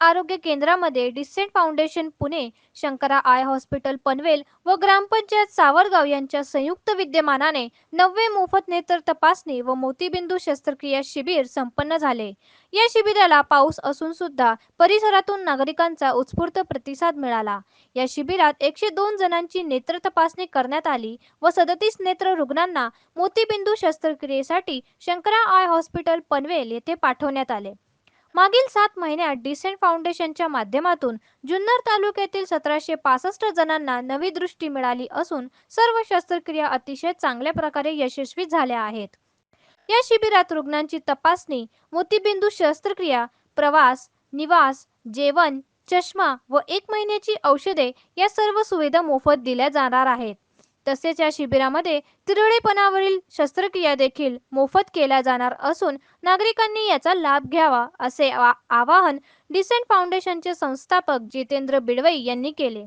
आरोग्य केंद्रामध्ये decent foundation Pune Shankara eye hospital Panvel व ग्रामपंचायत सावरगाव यांच्या संयुक्त विद्यमानाने नववे मोफत नेत्र तपासणी व मोतीबिंदू शस्त्रक्रिया शिबिर संपन्न झाले. या शिबिराला पाऊस असून सुद्धा परिसरातून नागरिकांचा उत्स्फूर्त प्रतिसाद मिळाला. या शिबिरात एकशे दोन जणांची नेत्र तपासणी करण्यात आली व सदतीस नेत्र रुग्णांना मोतीबिंदू शस्त्रक्रियेसाठी शंकरा आय हॉस्पिटल पनवेल येथे पाठवण्यात आले. मागील सात महिन्यात डिसेंट फाउंडेशनच्या माध्यमातून जुन्नर तालुक्यातील सतराशे पासष्ट जणांना नवी दृष्टी मिळाली असून सर्व शस्त्रक्रिया अतिशय चांगल्या प्रकारे यशस्वी झाल्या आहेत. या शिबिरात रुग्णांची तपासणी मोतीबिंदू शस्त्रक्रिया प्रवास निवास जेवण चष्मा व एक महिन्याची औषधे या सर्व सुविधा मोफत दिल्या जाणार आहेत. तसेच या शिबिरामध्ये तिरळेपणावरील शस्त्रक्रिया देखील मोफत केल्या जाणार असून नागरिकांनी याचा लाभ घ्यावा असे आवाहन डिसेंट फाउंडेशनचे संस्थापक जितेंद्र बिडवई यांनी केले.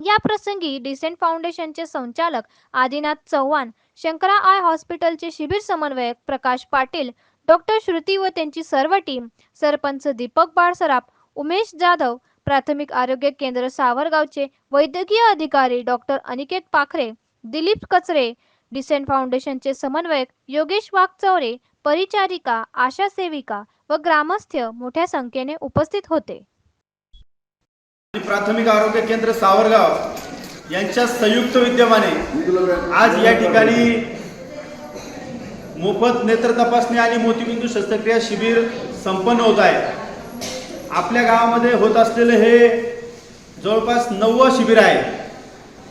या प्रसंगी डिसेंट फाउंडेशनचे संचालक आदिनाथ चव्हाण शंकरा आय हॉस्पिटलचे शिबिर समन्वयक प्रकाश पाटील डॉक्टर श्रुती व त्यांची सर्व टीम सरपंच दीपक बाळसराप उमेश जाधव प्राथमिक आरोग्य केंद्र सावरगावचे वैद्यकीय अधिकारी डॉक्टर अनिकेत पाखरे दिलीप कचरे डिसेंट फाउंडेशनचे समन्वयक योगेश वाघचौरे परिचारिका आशा सेविका व ग्रामस्थ मोठ्या संख्येने उपस्थित होते. प्राथमिक आरोग्य केंद्र सावरगाव यांच्या संयुक्त विद्यमाने आज या ठिकाणी मोफत नेत्र तपासणी आणि मोतीबिंदू शस्त्रक्रिया शिबिर संपन्न होत आहे. आपल्या गावामध्ये होत असलेलं हे जवळपास नव्वद शिबिर आहे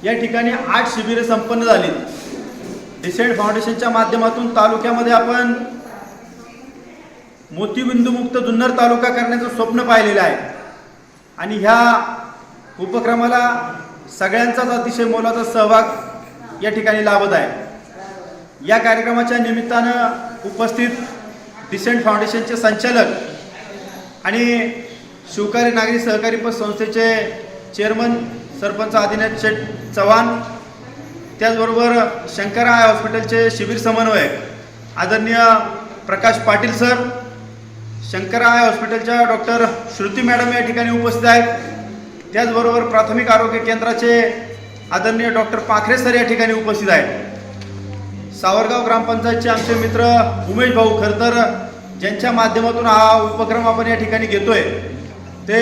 या ठिकाणी आठ शिबिरे संपन्न झाली. डिसेंट फाउंडेशनच्या माध्यमातून तालुक्यामध्ये आपण मोतीबिंदूमुक्त जुन्नर तालुका करण्याचं स्वप्न पाहिलेलं आहे. आणि ह्या उपक्रमाला सगळ्यांचाच अतिशय मोलाचा सहभाग या ठिकाणी लाभत आहे. या कार्यक्रमाच्या निमित्तानं उपस्थित डिसेंट फाउंडेशनचे संचालक आणि शिवकारी नागरी सहकारी पत संस्थेचे चेअरमन सरपंच आदिनाथ शेठ चव्हाण त्याचबरोबर शंकरा आय हॉस्पिटलचे शिबिर समन्वयक आदरणीय प्रकाश पाटील सर शंकरा आय हॉस्पिटलच्या डॉक्टर श्रुती मॅडम या ठिकाणी उपस्थित आहेत. त्याचबरोबर प्राथमिक आरोग्य केंद्राचे आदरणीय डॉक्टर पाखरे सर या ठिकाणी उपस्थित आहेत. सावरगाव ग्रामपंचायतचे आमचे मित्र उमेश भाऊ खरतर ज्यांच्या माध्यमातून हा उपक्रम आपण या ठिकाणी घेतोय. ते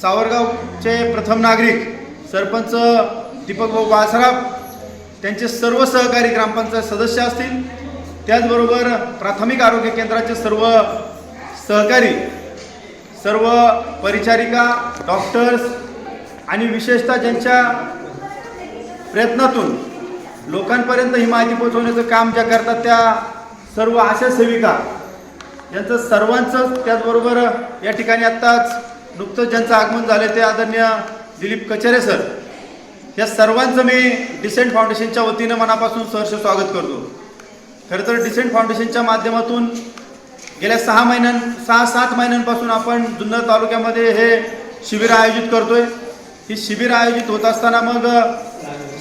सावरगावचे प्रथम नागरिक सरपंच दीपक भाऊ बाळसराफ त्यांचे सर्व सहकारी ग्रामपंचायत सदस्य असतील. त्याचबरोबर प्राथमिक आरोग्य केंद्राचे सर्व सहकारी सर्व परिचारिका डॉक्टर्स आणि विशेषतः ज्यांच्या प्रयत्नातून लोकांपर्यंत ही माहिती पोहोचवण्याचं काम ज्या करतात त्या सर्व आशा सेविका यांचं सर्वांचं त्याचबरोबर या ठिकाणी आत्ताच नुकतंच ज्यांचं आगमन झालं ते आदरणीय दिलीप कचेरे सर. या सर्वांचं मी डिसेंट फाउंडेशनच्या वतीनं मनापासून सहर्ष स्वागत करतो. खरं तर डिसेंट फाउंडेशनच्या माध्यमातून गेल्या सहा महिन्यां सहा सात महिन्यांपासून आपण जुन्नर तालुक्यामध्ये हे शिबिर आयोजित करतोय. ही शिबिर आयोजित होत असताना मग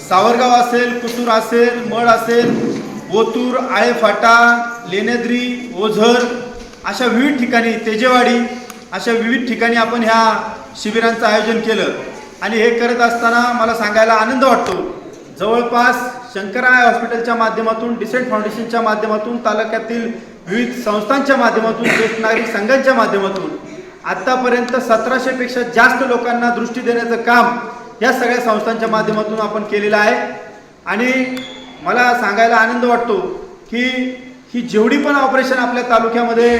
सावरगाव असेल कुसूर असेल मळ असेल ओतूर आळेफाटा लेनेद्री ओझर अशा विविध ठिकाणी तेजेवाडी अशा विविध ठिकाणी आपण ह्या शिबिरांचं आयोजन केलं. आणि हे करत असताना मला सांगायला आनंद वाटतो. जवळपास शंकराय हॉस्पिटलच्या माध्यमातून डिसेंट फाउंडेशनच्या माध्यमातून तालुक्यातील विविध संस्थांच्या माध्यमातून ज्येष्ठ नागरिक संघांच्या माध्यमातून आत्तापर्यंत सतराशेपेक्षा जास्त लोकांना दृष्टी देण्याचं काम या सगळ्या संस्थांच्या माध्यमातून आपण केलेलं आहे. आणि मला सांगायला आनंद वाटतो की ही जेवढी पण ऑपरेशन आपल्या तालुक्यामध्ये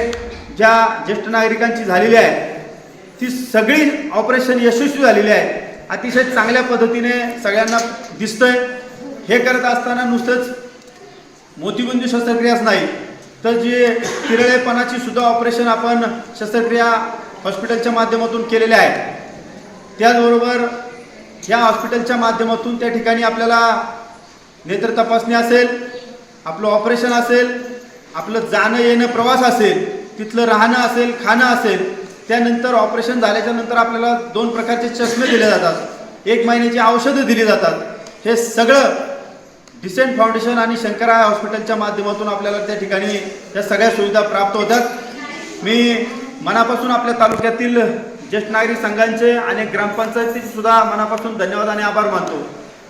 ज्या ज्येष्ठ नागरिकांची झालेली आहे ती सगळी ऑपरेशन यशस्वी झालेली आहे. अतिशय चांगल्या पद्धतीने सगळ्यांना दिसतंय. हे करत असताना नुसतंच मोतीबिंदू शस्त्रक्रियाच नाही तर जे किरळेपणाची सुद्धा ऑपरेशन आपण शस्त्रक्रिया हॉस्पिटलच्या माध्यमातून केलेले आहे त्याचबरोबर या हॉस्पिटलच्या माध्यमातून त्या ठिकाणी आपल्याला नेत्र तपासणी असेल आपलं ऑपरेशन असेल आपलं जाणं येणं प्रवास असेल तिथलं राहणं असेल खाणं असेल त्यानंतर ऑपरेशन झाल्याच्यानंतर आपल्याला दोन प्रकारचे चष्मे दिले जातात. एक महिन्याची औषधं दिली जातात. हे सगळं डिसेंट फाउंडेशन आणि शंकरा हॉस्पिटलच्या माध्यमातून आपल्याला त्या ठिकाणी या सगळ्या सुविधा प्राप्त होतात. मी मनापासून आपल्या तालुक्यातील ज्येष्ठ नागरिक संघांचे आणि ग्रामपंचायतीचे सुद्धा मनापासून धन्यवाद आणि आभार मानतो.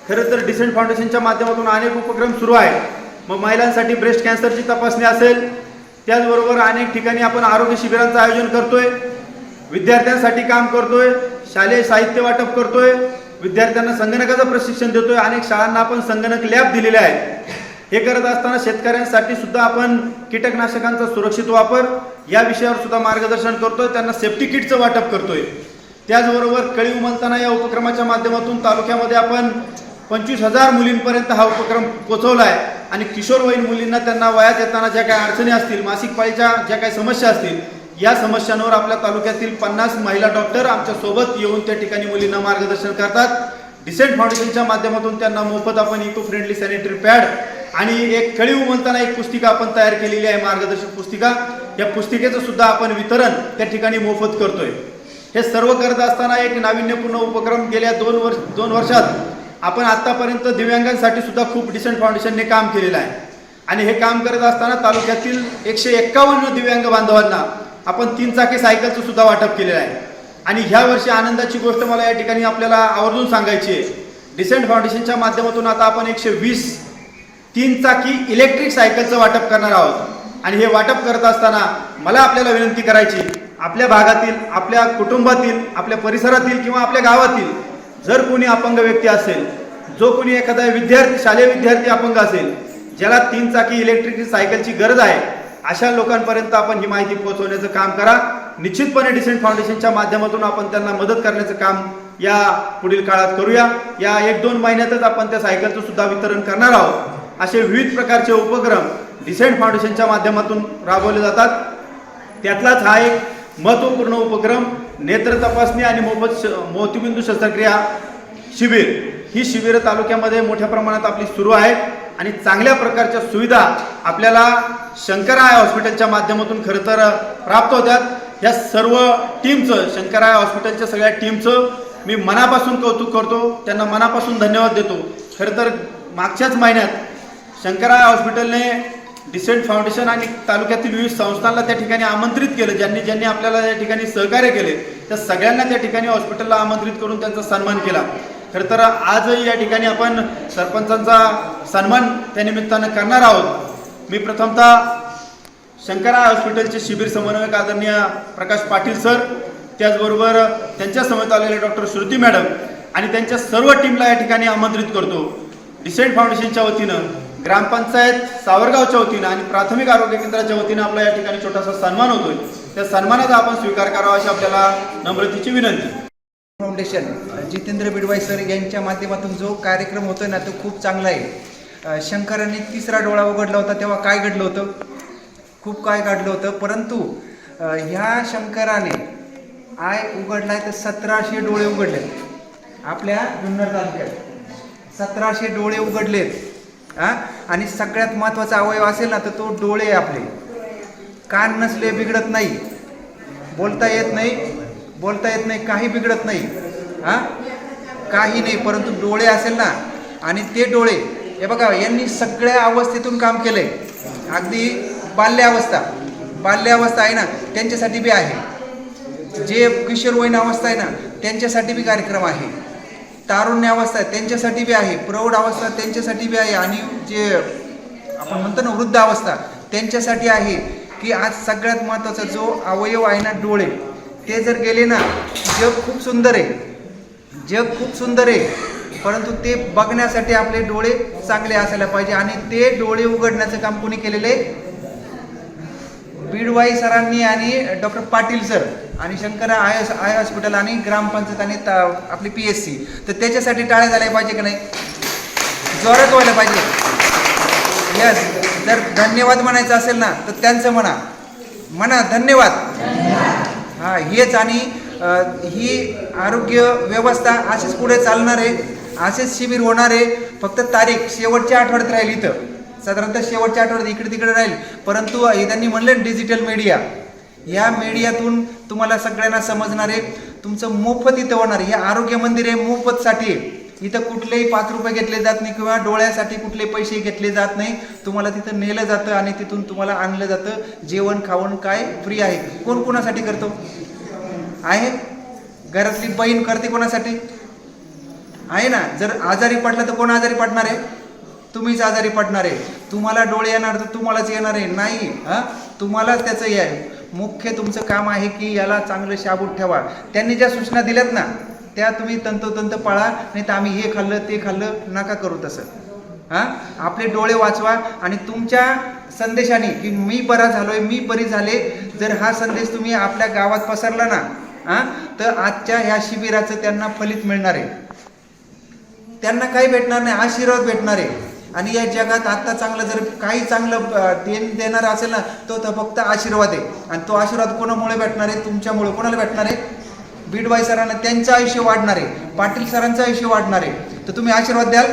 खरं तर डिसेंट फाउंडेशनच्या माध्यमातून अनेक उपक्रम सुरू आहेत. मग महिलांसाठी ब्रेस्ट कॅन्सरची तपासणी असेल त्याचबरोबर अनेक ठिकाणी आपण आरोग्य शिबिरांचं आयोजन करतोय. विद्यार्थ्यांसाठी काम करतोय. शालेय साहित्य वाटप करतोय. विद्यार्थ्यांना संगणकाचं प्रशिक्षण देतोय. अनेक शाळांना आपण संगणक लॅब दिलेले आहेत. हे करत असताना शेतकऱ्यांसाठी सुद्धा आपण कीटकनाशकांचा सुरक्षित वापर या विषयावर सुद्धा मार्गदर्शन करतोय. त्यांना सेफ्टी किटचं वाटप करतोय. त्याचबरोबर कळी उमलताना या उपक्रमाच्या माध्यमातून तालुक्यामध्ये आपण पंचवीस हजार मुलींपर्यंत हा उपक्रम पोचवला आहे आणि किशोरवयीन मुलींना त्यांना वयात येताना ज्या काही अडचणी असतील मासिक पाळीच्या ज्या काही समस्या असतील या समस्यांवर आपल्या तालुक्यातील पन्नास महिला डॉक्टर आमच्यासोबत येऊन त्या ठिकाणी मुलींना मार्गदर्शन करतात. डिसेंट फाउंडेशनच्या माध्यमातून त्यांना मोफत आपण इको फ्रेंडली सॅनिटरी पॅड आणि एक कळी उमलताना एक पुस्तिका आपण तयार केलेली आहे मार्गदर्शक पुस्तिका. या पुस्तिकेचं सुद्धा आपण वितरण त्या ठिकाणी मोफत करतोय. हे सर्व करत असताना एक नाविन्यपूर्ण उपक्रम गेल्या दोन वर्ष दोन वर्षात आपण आतापर्यंत दिव्यांगांसाठी सुद्धा खूप डिसेंट फाउंडेशनने काम केलेलं आहे. आणि हे काम करत असताना तालुक्यातील एकशे एक्कावन्न दिव्यांग बांधवांना आपण तीन चाकी सायकलचं सुद्धा वाटप केलेलं आहे. आणि ह्या वर्षी आनंदाची गोष्ट मला या ठिकाणी आपल्याला आवर्जून सांगायची आहे. डिसेंट फाउंडेशनच्या माध्यमातून आता आपण एकशे वीस तीन चाकी इलेक्ट्रिक सायकलचं वाटप करणार आहोत. आणि हे वाटप करत असताना मला आपल्याला विनंती करायची आपल्या भागातील आपल्या कुटुंबातील आपल्या परिसरातील किंवा आपल्या गावातील जर कोणी अपंग व्यक्ती असेल जो कोणी एखादा विद्यार्थी शालेय विद्यार्थी अपंग असेल ज्याला तीन चाकी इलेक्ट्रिक सायकलची गरज आहे अशा लोकांपर्यंत आपण ही माहिती पोहोचवण्याचं काम करा. निश्चितपणे डिसेंट फाउंडेशनच्या माध्यमातून आपण त्यांना मदत करण्याचं काम या पुढील काळात करूया. या एक दोन महिन्यातच आपण त्या सायकलचं सुद्धा वितरण करणार आहोत. असे विविध प्रकारचे उपक्रम डिसेंट फाउंडेशनच्या माध्यमातून राबवले जातात. त्यातलाच हा एक महत्त्वपूर्ण उपक्रम नेत्र तपासणी आणि मोफत श मोतीबिंदू शस्त्रक्रिया शिबिर. ही शिबिरं तालुक्यामध्ये मोठ्या प्रमाणात आपली सुरू आहेत आणि चांगल्या प्रकारच्या सुविधा आपल्याला शंकराय हॉस्पिटलच्या माध्यमातून खरं तर प्राप्त होतात या सर्व टीमचं शंकराय हॉस्पिटलच्या सगळ्या टीमचं मी मनापासून कौतुक करतो. त्यांना मनापासून धन्यवाद देतो. खरं तर मागच्याच महिन्यात शंकराय हॉस्पिटलने डिसेंट फाउंडेशन आणि तालुक्यातील विविध संस्थांना त्या ठिकाणी आमंत्रित केलं. ज्यांनी ज्यांनी आपल्याला त्या ठिकाणी सहकार्य केले त्या सगळ्यांना त्या ठिकाणी हॉस्पिटलला आमंत्रित करून त्यांचा सन्मान केला. खरं तर आजही या ठिकाणी आपण सरपंचांचा सन्मान त्या निमित्तानं करणार आहोत. मी प्रथमतः शंकरा हॉस्पिटलचे शिबिर समन्वयक आदरणीय प्रकाश पाटील सर त्याचबरोबर त्यांच्या समेत आलेले डॉक्टर श्रुती मॅडम आणि त्यांच्या सर्व टीमला या ठिकाणी आमंत्रित करतो. डिसेंट फाउंडेशनच्या वतीनं ग्रामपंचायत सावरगावच्या वतीनं आणि प्राथमिक आरोग्य केंद्राच्या वतीनं आपला या ठिकाणी छोटासा सन्मान होतोय. त्या सन्मानाचा आपण स्वीकार करावा अशी आपल्याला नम्रतेची विनंती. फाउंडेशन जितेंद्र बिडवाई सर यांच्या माध्यमातून जो कार्यक्रम होतोय ना तो खूप चांगला आहे. शंकरांनी तिसरा डोळा उघडला होता तेव्हा काय घडलं होतं? खूप काय घडलं होतं परंतु ह्या शंकराने आय उघडलाय तर सतराशे डोळे उघडले आपल्या जुन्नर तालुक्यात सतराशे डोळे उघडलेत. हां? आणि सगळ्यात महत्त्वाचा अवयव असेल ना तर तो डोळे आहे आपले. कान नसले बिघडत नाही. बोलता येत नाही. बोलता येत नाही काही बिघडत नाही. हा? काही नाही परंतु डोळे असेल ना आणि ते डोळे हे बघा यांनी सगळ्या अवस्थेतून काम केलंय. अगदी बाल्यावस्था. बाल्यावस्था आहे ना त्यांच्यासाठी बी आहे. जे किशोरवयीन अवस्था आहे ना त्यांच्यासाठी बी कार्यक्रम आहे. तारुण्य अवस्था आहे त्यांच्यासाठी बी आहे प्रौढ अवस्था त्यांच्यासाठी बी आहे आणि जे आपण म्हणतो ना वृद्ध अवस्था त्यांच्यासाठी आहे की आज सगळ्यात महत्त्वाचा जो अवयव आहे ना डोळे ते जर गेले ना जग खूप सुंदर आहे. जग खूप सुंदर आहे. परंतु ते बघण्यासाठी आपले डोळे चांगले असायला पाहिजे आणि ते डोळे उघडण्याचं काम कोणी केलेलं आहे? बीडवाई सरांनी आणि डॉक्टर पाटील सर. आणि Shankara eye S I hospital आणि ग्रामपंचायत आणि ता- आपली पी एस सी तर त्याच्यासाठी टाळ्या झाल्या पाहिजे की नाही? जोरात व्हायला पाहिजे. यस जर धन्यवाद म्हणायचं असेल ना तर त्यांचं म्हणा. म्हणा धन्यवाद. हा हेच आणि ही आरोग्य व्यवस्था अशीच पुढे चालणार आहे. असेच शिबिर होणार आहे. फक्त तारीख शेवटच्या आठवड्यात राहील इथं. साधारणतः शेवटच्या आठवड्यात इकडे तिकडे राहील. परंतु हे त्यांनी म्हणलं डिजिटल मीडिया या मीडियातून तुम्हाला सगळ्यांना समजणार आहे तुमचं मोफत इथं होणार आहे. हे आरोग्य मंदिर आहे मोफतसाठी. आहे इथं कुठलेही पाच रुपये घेतले जात नाही किंवा डोळ्यासाठी कुठले पैसे घेतले जात नाही. तुम्हाला तिथं नेलं जातं आणि तिथून तुम्हाला आणलं जातं. जेवण खावण काय फ्री आहे. कोण कोणासाठी करतो? आहे? घरातली बहीण करते कोणासाठी? आहे ना? जर आजारी पडला तर कोण आजारी पडणार आहे? तुम्हीच आजारी पडणार आहे. तुम्हाला डोळे येणार तर तुम्हालाच येणार आहे. नाही हां? तुम्हालाच त्याचं हे आहे. मुख्य तुमचं काम आहे की याला चांगलं शाबूत ठेवा. त्यांनी ज्या सूचना दिल्यात ना त्या तुम्ही तंतोतंत पाळा नाही तर आम्ही हे खाल्लं ते खाल्लं नका करू तसं. हां? आपले डोळे वाचवा आणि तुमच्या संदेशाने की मी बरा झालोय मी बरी झाले जर हा संदेश तुम्ही आपल्या गावात पसरला ना हां? तर आजच्या ह्या शिबिराचं त्यांना फलित मिळणार आहे. त्यांना काही भेटणार नाही आशीर्वाद भेटणार आहे. आणि या जगात आता चांगलं जर काही चांगलं देण देणार असेल ना तो तर फक्त आशीर्वाद आहे. आणि तो आशीर्वाद कोणामुळे भेटणार आहे? तुमच्यामुळे. कोणाला भेटणार आहे? बीडबाई सरांना त्यांचं आयुष्य वाढणार आहे. पाटील सरांचं आयुष्य वाढणार आहे. तर तुम्ही आशीर्वाद द्याल?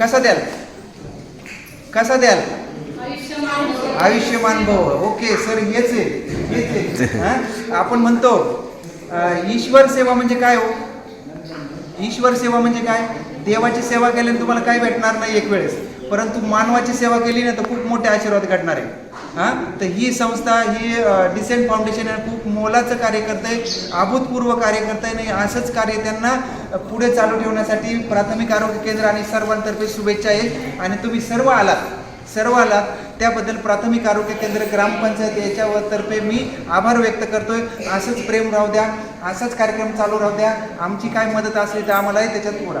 कसा द्याल? कसा द्याल? आयुष्यमान भव ओके सर हेच आहे? आपण म्हणतो ईश्वर सेवा म्हणजे काय हो? ईश्वर सेवा म्हणजे काय? देवाची सेवा केल्याने तुम्हाला काय भेटणार नाही एक वेळेस. परंतु मानवाची सेवा केली ना तर खूप मोठे आशीर्वाद घडणार आहे. हां? तर ही संस्था ही डिसेंट फाउंडेशन खूप मोलाचं कार्य करते अभूतपूर्व कार्य करते आणि असंच कार्य त्यांना पुढे चालू ठेवण्यासाठी प्राथमिक आरोग्य केंद्र आणि सर्वांतर्फे शुभेच्छा आहे आणि तुम्ही सर्व आलात सर्व आलात त्याबद्दल प्राथमिक आरोग्य केंद्र ग्रामपंचायत याच्यातर्फे मी आभार व्यक्त करतोय. असंच प्रेम राहू द्या असाच कार्यक्रम चालू राहू द्या. आमची काय मदत असली तर आम्हालाही त्याच्यात पुरा.